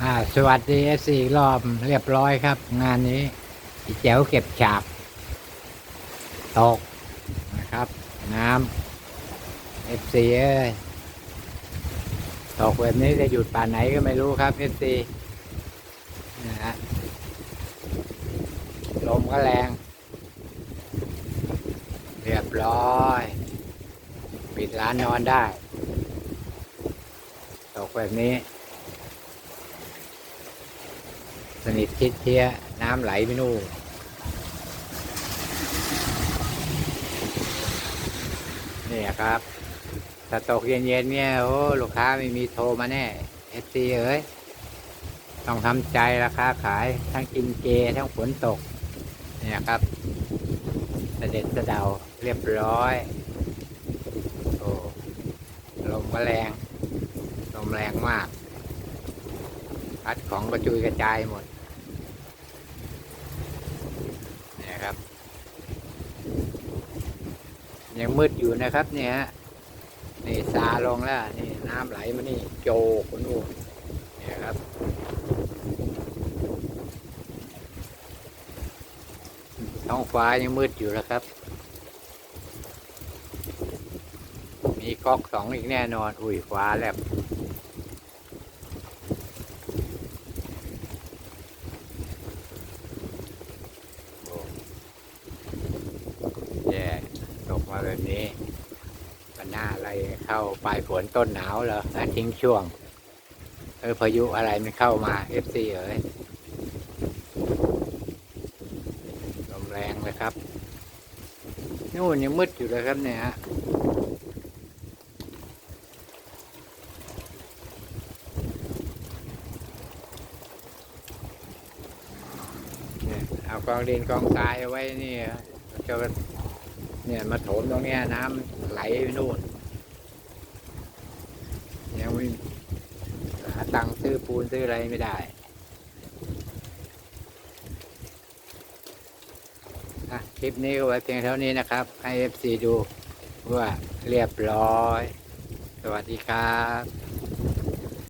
อ่าสวัสดีเอสี่รอบเรียบร้อยครับ งานนี้อีแจ๋วเก็บฉาบตกนะครับ น้ำเอฟซีเอ้ยตกแบบนี้จะหยุดป่านไหนก็ไม่รู้ครับเอฟซีนะฮะลมก็แรง เรียบร้อย ปิดร้านนอนได้ ตกแบบนี้ สนิทชิดเชียน้ำไหลไปนู่นนี่ครับถ้าตกเย็นๆเนี่ยโอ้ลูกค้าไม่มีโทรมาแน่เอฟซีเอ้ยต้องทำใจราคาขายทั้งกินเจทั้งฝนตกเนี่ยครับเสด็จเสะเดาเรียบร้อยโอ้ลมก็แรงลมแรงมาก พัดของกระจุยกระจายหมดนี่ครับ ยังมืดอยู่นะครับ เนี่ยฮะนี่ซาลงแล้วนี่น้ำไหลมานี่โจคนนู้นเนี่ยครับ ท้องฟ้ายังมืดอยู่แล้วครับ มีก๊อกสองอีกแน่นอน อุ้ยฟ้าแลบ โอ้แย่ตกมา แบบนี้ปัญหาอะไรเข้าปลายฝนต้นหนาวเหรอแล้วทิ้งช่วง เออพายุอะไรมันเข้ามาเอฟซีเอ๋ยลมแรงเลยครับนู่นยังมืดอยู่เลยครับเนี่ยฮะเนี่ยเอากองดินกองทรายเอาไว้นี่จะ เนี่ยมาโถมตรงนี้น้ำไหลไปนู่นยังไม่หาตังค์ซื้อปูนซื้ออะไรไม่ได้คลิปนี้ก็ไว้เพียงเท่านี้นะครับให้ FC ดูว่าเรียบร้อย สวัสดีครับ